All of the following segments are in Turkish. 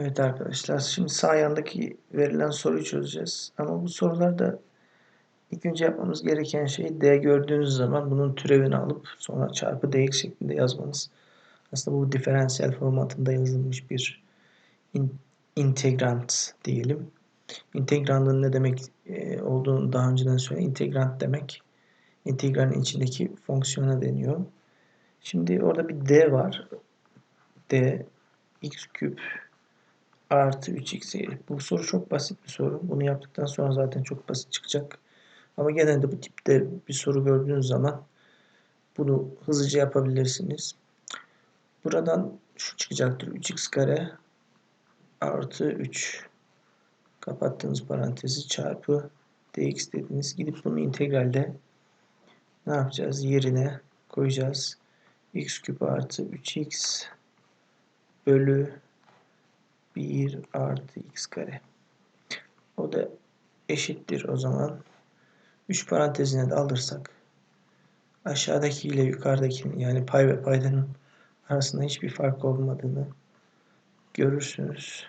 Evet arkadaşlar, şimdi sağ yandaki verilen soruyu çözeceğiz. Ama bu sorularda ilk önce yapmamız gereken şey D gördüğünüz zaman bunun türevini alıp sonra çarpı dx şeklinde yazmanız. Aslında bu diferansiyel formatında yazılmış bir in, integrant diyelim. Integrandın ne demek e, olduğunu daha önceden söyledim. Integrant demek integralin içindeki fonksiyona deniyor. Şimdi orada bir D var. D x küp artı 3x. Bu soru çok basit bir soru. Bunu yaptıktan sonra zaten çok basit çıkacak. Ama genelde bu tipte bir soru gördüğünüz zaman bunu hızlıca yapabilirsiniz. Buradan şu çıkacaktır. 3x kare artı 3 kapattığınız parantezi çarpı dx dediniz. Gidip bunu integralde ne yapacağız? Yerine koyacağız. x küp artı 3x bölü 1 artı x kare. O da eşittir o zaman. 3 parantezine de alırsak aşağıdaki ile yukarıdakinin yani pay ve paydanın arasında hiçbir fark olmadığını görürsünüz.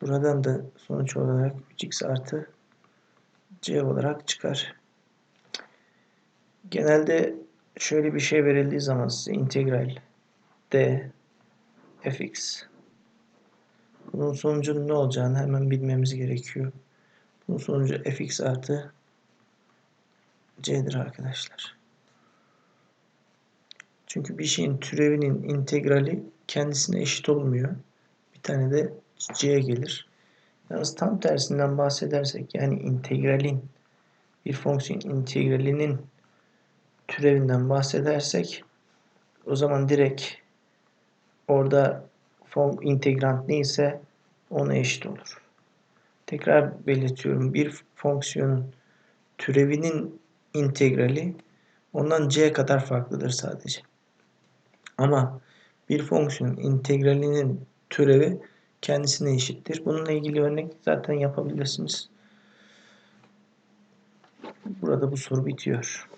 Buradan da sonuç olarak 3x artı c olarak çıkar. Genelde şöyle bir şey verildiği zaman size integral d fx bunun sonucunun ne olacağını hemen bilmemiz gerekiyor. Bunun sonucu fx artı c'dir arkadaşlar. Çünkü bir şeyin türevinin integrali kendisine eşit olmuyor. Bir tane de c gelir. Yalnız tam tersinden bahsedersek yani integralin bir fonksiyon integralinin türevinden bahsedersek o zaman direkt orada form integrant neyse ona eşit olur. Tekrar belirtiyorum. Bir fonksiyonun türevinin integrali ondan c kadar farklıdır sadece. Ama bir fonksiyonun integralinin türevi kendisine eşittir. Bununla ilgili örnek zaten yapabilirsiniz. Burada bu soru bitiyor.